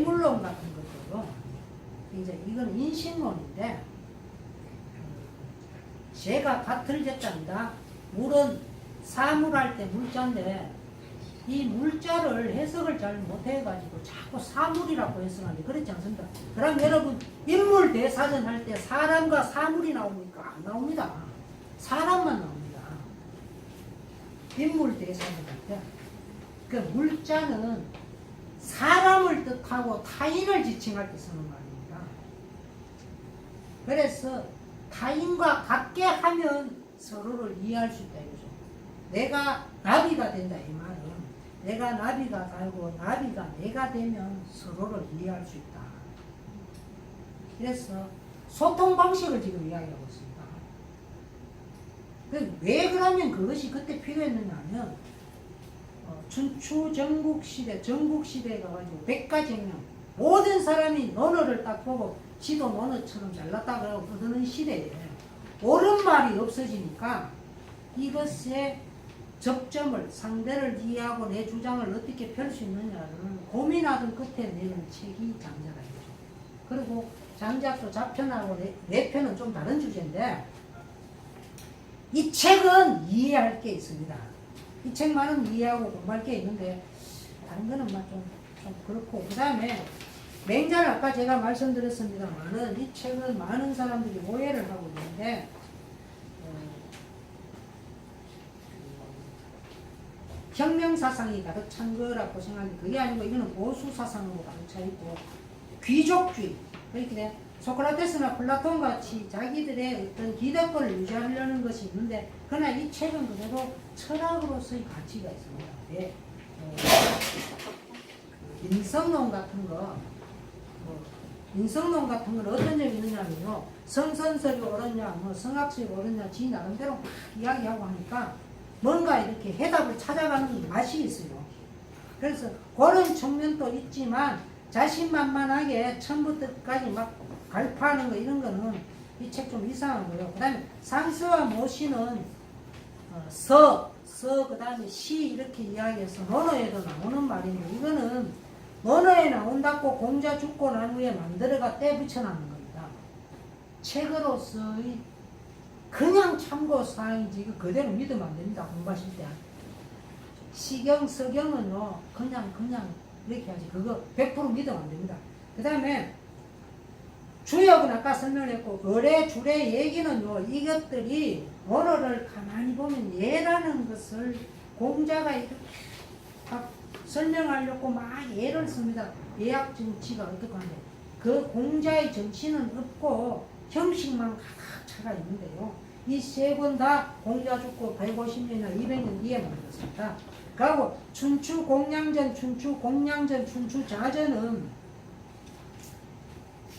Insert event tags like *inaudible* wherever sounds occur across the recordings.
뇌물론 같은 것도 이제 이건 인식론인데 제가 밭을 졌답니다. 물은 사물할 때 물자인데 이 물자를 해석을 잘 못해가지고 자꾸 사물이라고 해석하는데 그렇지 않습니다. 그럼 여러분 인물 대사전 할 때 사람과 사물이 나옵니까? 안 나옵니다. 사람만 나옵니다. 인물 대사전 할 때. 그 물자는 사람을 뜻하고 타인을 지칭할 때 쓰는 말입니다. 그래서 타인과 같게 하면 서로를 이해할 수 있다 이거죠. 내가 나비가 된다 이 말은 내가 나비가 달고 나비가 내가 되면 서로를 이해할 수 있다. 그래서 소통 방식을 지금 이야기하고 있습니다. 그왜 그러면 그것이 그때 필요했느냐 하면 어, 춘추 전국 시대, 전국 시대에 가가지고 백가지 명 모든 사람이 논어를 딱 보고 지도 논어처럼 잘났다고 그러는 시대에 옳은 말이 없어지니까 이것에 접점을 상대를 이해하고 내 주장을 어떻게 펼 수 있느냐를 고민하던 끝에 내는 책이 장자가이죠. 그리고 장작도 좌편하고 내, 내 편은 좀 다른 주제인데 이 책은 이해할 게 있습니다. 이 책만은 이해하고 공부할 게 있는데 다른 거는 좀, 좀 그렇고 그 다음에 맹자는 아까 제가 말씀드렸습니다만은 이 책은 많은 사람들이 오해를 하고 있는데 어, 혁명 사상이 가득 찬 거라고 생각하는데 그게 아니고 이거는 보수 사상으로 가득 차 있고 귀족주의 그렇게 돼. 소크라테스나 플라톤 같이 자기들의 어떤 기득권을 유지하려는 것이 있는데 그러나 이 책은 그래도 철학으로서의 가치가 있습니다. 예. 어, 그 인성론 같은 거, 뭐, 인성론 같은 건 어떤 점이 있느냐면요. 성선설이 옳았냐, 뭐 성학설이 옳았냐, 지 나름대로 막 이야기하고 하니까 뭔가 이렇게 해답을 찾아가는 맛이 있어요. 그래서 그런 측면도 있지만 자신만만하게 처음부터까지 막 갈파하는 거 이런 거는 이 책 좀 이상한 거예요. 그 다음에 상스와 모시는 어, 서, 서, 그 다음에 시 이렇게 이야기해서 논어에도 나오는 말인데 이거는 논어에 나온다고 공자 죽고 난 후에 만들어가 때 붙여놨는 겁니다. 책으로서의 그냥 참고 사항이지 이거 그대로 믿으면 안 됩니다. 공부하실 때. 시경, 서경은요 그냥 그냥 이렇게 하지 그거 100% 믿으면 안 됩니다. 그 다음에 주역은 아까 설명했고 의뢰 주례 얘기는요 이것들이 언어를 가만히 보면 예라는 것을 공자가 이렇게 막 설명하려고 막 예를 씁니다. 예약 정치가 어떻게 하는데 그 공자의 정치는 없고 형식만 가득 차가 있는데요. 이 세 권 다 공자 죽고 150년이나 200년 뒤에 만들었습니다. 그리고 춘추 공양전 춘추 공양전 춘추 자전은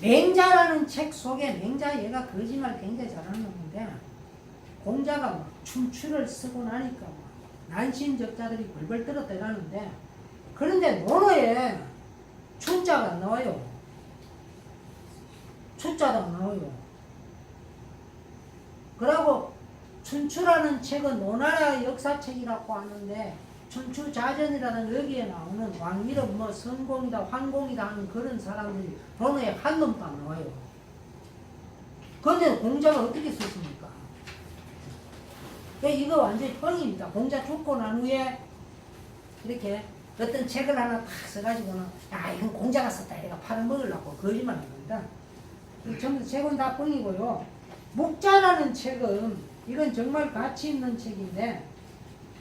맹자라는 책 속에 맹자 얘가 거짓말 굉장히 잘하는 놈인데 공자가 막 춤추를 쓰고 나니까 막 난신적자들이 벌벌 떨어대라는데 그런데 논어에 춘자가 안 나와요. 추자도 안 나와요. 그러고 춘추라는 책은 노나라 역사책이라고 하는데 춘추자전이라는 여기에 나오는 왕이름 뭐 성공이다 황공이다 하는 그런 사람들이 번호에 한 놈도 안 나와요. 그런데 공자가 어떻게 썼습니까? 예, 이거 완전히 뻥입니다. 공자 죽고 난 후에 이렇게 어떤 책을 하나 탁 써가지고는 야 이건 공자가 썼다 내가 팔아먹으려고 거짓말 합니다. 전부 책은 다 뻥이고요. 묵자라는 책은 이건 정말 가치 있는 책인데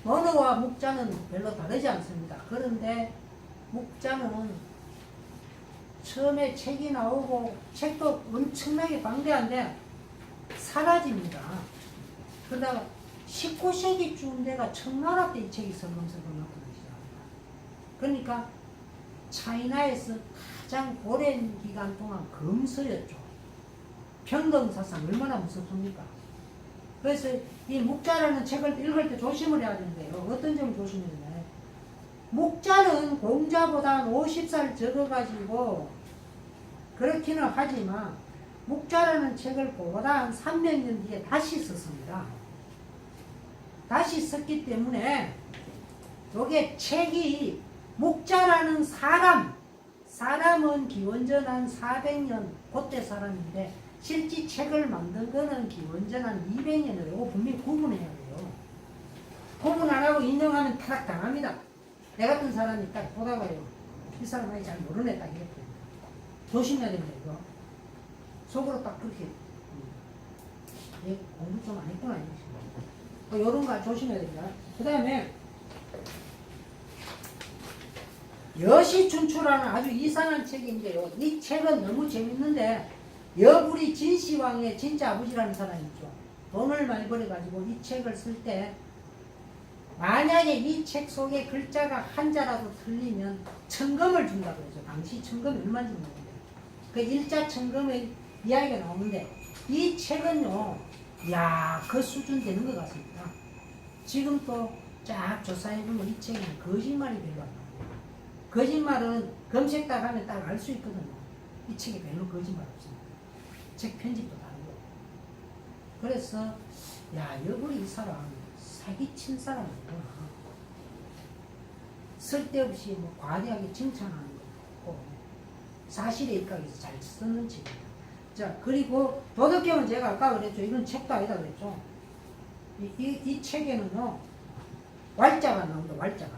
언어와 묵자는 별로 다르지 않습니다. 그런데 묵자는 처음에 책이 나오고 책도 엄청나게 방대한데 사라집니다. 그러다가 19세기쯤 돼가 청나라 때 이 책이 설렁설렁 나타나기 시작합니다. 그러니까 차이나에서 가장 오랜 기간 동안 검서였죠. 평등사상 얼마나 무섭습니까? 그래서 이 묵자라는 책을 읽을 때 조심을 해야 되는데요. 어떤 점을 조심해야 되나요? 묵자는 공자보다 한 50살 적어가지고 그렇기는 하지만 묵자라는 책을 보다 한 300년 뒤에 다시 썼습니다. 다시 썼기 때문에 요게 책이 묵자라는 사람, 사람은 기원전 한 400년 그때 사람인데 실제 책을 만든 거는 기원전 한 200년을 이거 분명히 구분해야 돼요. 구분 안 하고 인정하면 타락 당합니다. 내 같은 사람이 딱 보다가요. 이 사람이 잘 모르네 딱 이렇게. 조심해야 됩니다 이거. 속으로 딱 그렇게. 음. 얘 공부 좀 안 했구나. 이런 거 조심해야 됩니다. 그 다음에 여시춘추라는 아주 이상한 책인데요. 이 책은 너무 재밌는데 여불이 진시황의 진짜 아버지라는 사람이 있죠. 돈을 많이 벌어가지고 이 책을 쓸 때 만약에 이 책 속에 글자가 한자라도 틀리면 천금을 준다고 그러죠. 당시 천금이 얼마인지 모르는데 그 일자 천금의 이야기가 나오는데 이 책은요, 야, 그 수준 되는 것 같습니다. 지금 또 쫙 조사해보면 이 책은 거짓말이 별로 안 나와요. 거짓말은 검색 딱 하면 딱 알 수 있거든요. 이 책에 별로 거짓말 없습니다. 책 편집도 다르고. 그래서, 야, 여벌이 이 사람 사기친 사람이구나. 쓸데없이 뭐 과대하게 칭찬하는 거 없고, 사실에 입각해서 잘 쓰는 책입니다. 자, 그리고 도덕경은 제가 아까 그랬죠. 이건 책도 아니다 그랬죠. 이, 이, 이 책에는요, 왈자가 나온다, 왈자가.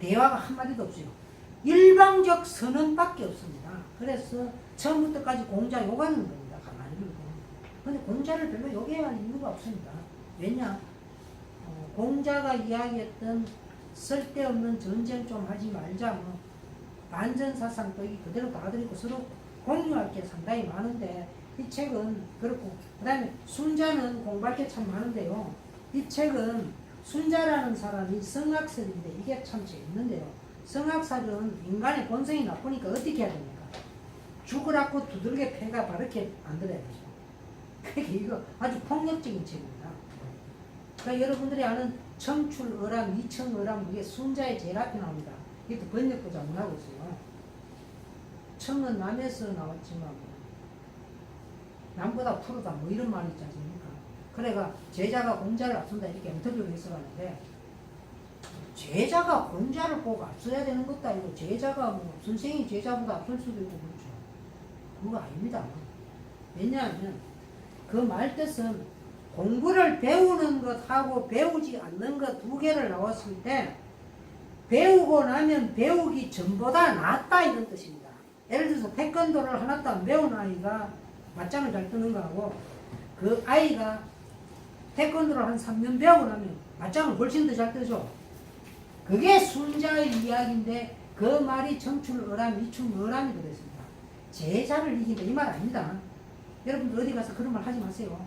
대화가 한마디도 없어요. 일방적 선언밖에 없습니다. 그래서 처음부터까지 공자 욕하는 겁니다. 근데 공자를 별로 욕해할 이유가 없습니다. 왜냐? 어, 공자가 이야기했던 쓸데없는 전쟁 좀 하지 말자, 뭐, 반전 사상 또 이게 그대로 놔드리고 서로 공유할 게 상당히 많은데, 이 책은 그렇고, 그 다음에 순자는 공부할 게 참 많은데요. 이 책은 순자라는 사람이 성악설인데 이게 참 재밌는데요. 성악설은 인간의 본성이 나쁘니까 어떻게 해야 됩니까? 죽으라고 두들겨 패가 바르게 만들어야 되죠. 그게 이거 아주 폭력적인 책입니다. 그러니까 여러분들이 아는 청출어람, 이청어람 이게 순자의 제일 앞에 나옵니다. 이것도 번역도 잘못하고 있어요. 청은 남에서 나왔지만 남보다 푸르다 뭐 이런 말이 있지 않습니까? 그래가 제자가 공자를 앞선다 이렇게 인터뷰를 했어가는데 제자가 공자를 꼭 앞서야 되는 것도 아니고 제자가 뭐 선생이 제자보다 앞설 수도 있고 그렇죠. 그거 아닙니다. 왜냐하면 그 말 뜻은 공부를 배우는 것하고 배우지 않는 것 두 개를 나왔을 때 배우고 나면 배우기 전보다 낫다 이런 뜻입니다. 예를 들어서 태권도를 하나도 안 배운 아이가 맞짱을 잘 뜨는 거하고 그 아이가 태권도를 한 3년 배우고 나면 맞짱을 훨씬 더 잘 뜨죠. 그게 순자의 이야기인데 그 말이 청출어람, 이충 어람이 들어있습니다. 제자를 이긴다 이 말 아닙니다. 여러분들 어디 가서 그런 말 하지 마세요.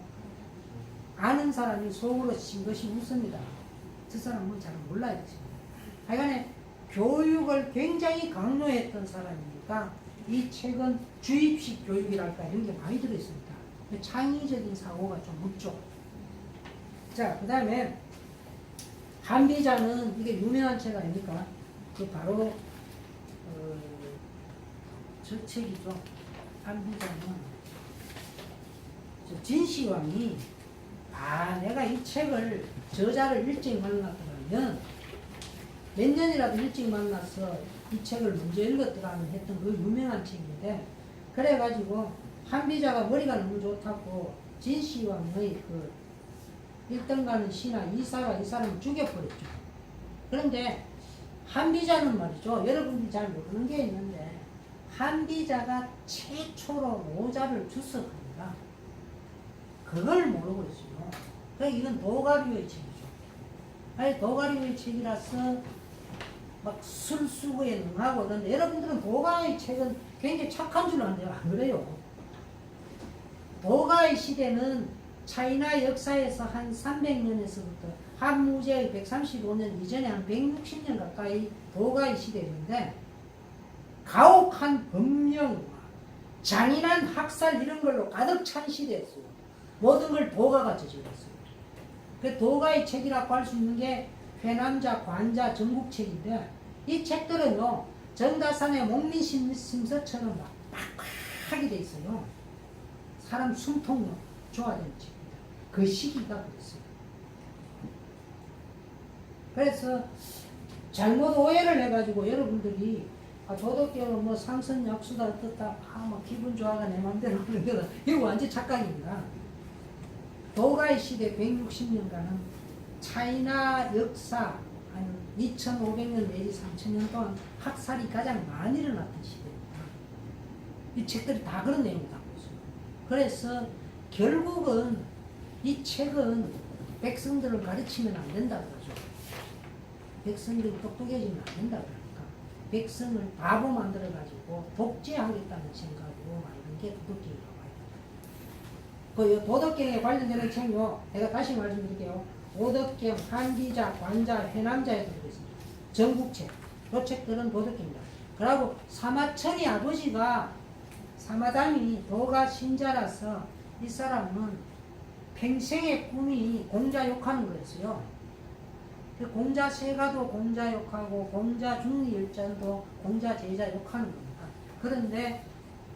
아는 사람이 속으로 싱것이 웃습니다. 저 사람은 잘. 지금. 하여간에 교육을 굉장히 강요했던 사람이니까 이 책은 주입식 교육이랄까 이런 게 많이 들어있습니다. 창의적인 사고가 좀 없죠. 자, 그 다음에 한비자는 이게 유명한 책 아닙니까? 그 바로 어, 저 책이죠. 한비자는 저 진시황이 아 내가 이 책을 저자를 일찍 만났더라면 몇 년이라도 일찍 만나서 이 책을 먼저 읽었더라면 했던 그 유명한 책인데 그래가지고 한비자가 머리가 너무 좋다고 진시황의 그 1등 가는 신하 이사가 이 사람을 죽여버렸죠. 그런데 한비자는 말이죠. 여러분들이 잘 모르는 게 있는데 한비자가 최초로 모자를 주석합니다. 그걸 모르고 있어요. 그러니까 이건 도가리의 책이죠. 아니 도가리의 책이라서 막 술수고에 능하고 그런데 여러분들은 도가의 책은 굉장히 착한 줄 아는데요. 안 그래요. 도가의 시대는 차이나 역사에서 한 300년에서부터 한무제의 135년 이전에 한 160년 가까이 도가의 시대였는데 가혹한 법령, 잔인한 학살 이런 걸로 가득 찬 시대였어요. 모든 걸 도가가 저질렀어요. 그 도가의 책이라고 할 수 있는 게 회남자, 관자, 전국책인데 이 책들은요 정다산의 목민심서처럼 막 빡빡하게 돼 있어요. 사람 숨통 좋아지는 책입니다. 그 시기가 그랬어요. 그래서 잘못 오해를 해가지고 여러분들이 아, 도덕경은 뭐 삼선 약수다 어떻다 아막 기분 좋아가 내 맘대로 하는 거다 이거 완전 착각입니다 도가이 시대 160년간은 차이나 역사 한 2500년 내지 3000년 동안 학살이 가장 많이 일어났던 시대입니다. 이 책들이 다 그런 내용을 담고 있어요 그래서 결국은 이 책은 백성들을 가르치면 안 된다 그러죠. 백성들이 똑똑해지면 안 된다 그러니까 백성을 바보 만들어 가지고 독재하겠다는 생각으로 만든 게 도덕경이라고 합니다. 그 도덕경에 관련되는 책요 내가 다시 말씀드릴게요. 도덕경, 한기자, 관자, 해남자에 들어있습니다. 전국책. 그 책들은 도덕경입니다. 그리고 사마천이 아버지가 사마담이 도가 신자라서 이 사람은 평생의 꿈이 공자 욕하는 거였어요. 그 공자 세가도 공자 욕하고 공자 중리일전도 공자 제자 욕하는 겁니다. 그런데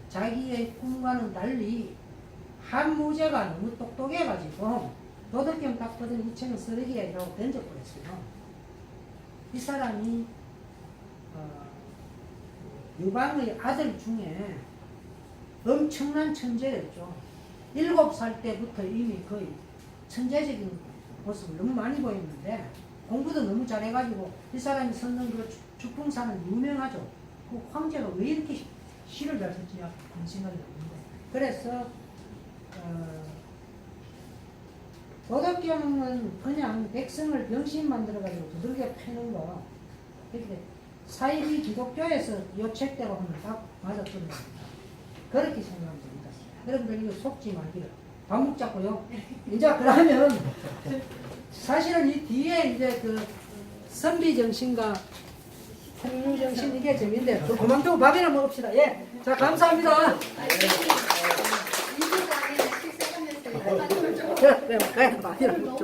자기의 꿈과는 달리 한무제가 너무 똑똑해가지고 도덕경 딱 보더니 이 책은 쓰레기야라고 던져버렸어요. 이 사람이 어, 유방의 아들 중에 엄청난 천재였죠. 일곱 살 때부터 이미 거의 천재적인 모습을 너무 많이 보였는데 공부도 너무 잘해가지고 이 사람이 썼는 그 죽- 죽풍사는 유명하죠. 그 황제가 왜 이렇게 시- 시를 잘 그런 생각이 듭니다. 그래서 어, 도덕경은 그냥 백성을 병신 만들어가지고 두들겨 패는 거 이렇게 사이비 기독교에서 요 책대로 하면 딱 맞아떨어집니다 그렇게 생각하면 됩니다. 여러분들 이거 속지 말기를 밥 먹자고요. *laughs* 이제 그러면 사실은 이 뒤에 이제 그 선비 정신과 풍류 정신 이게 또 그만두고 밥이나 먹읍시다. 예. 자 감사합니다. 이주가 아니라 식사하면서 그래 밥이나 먹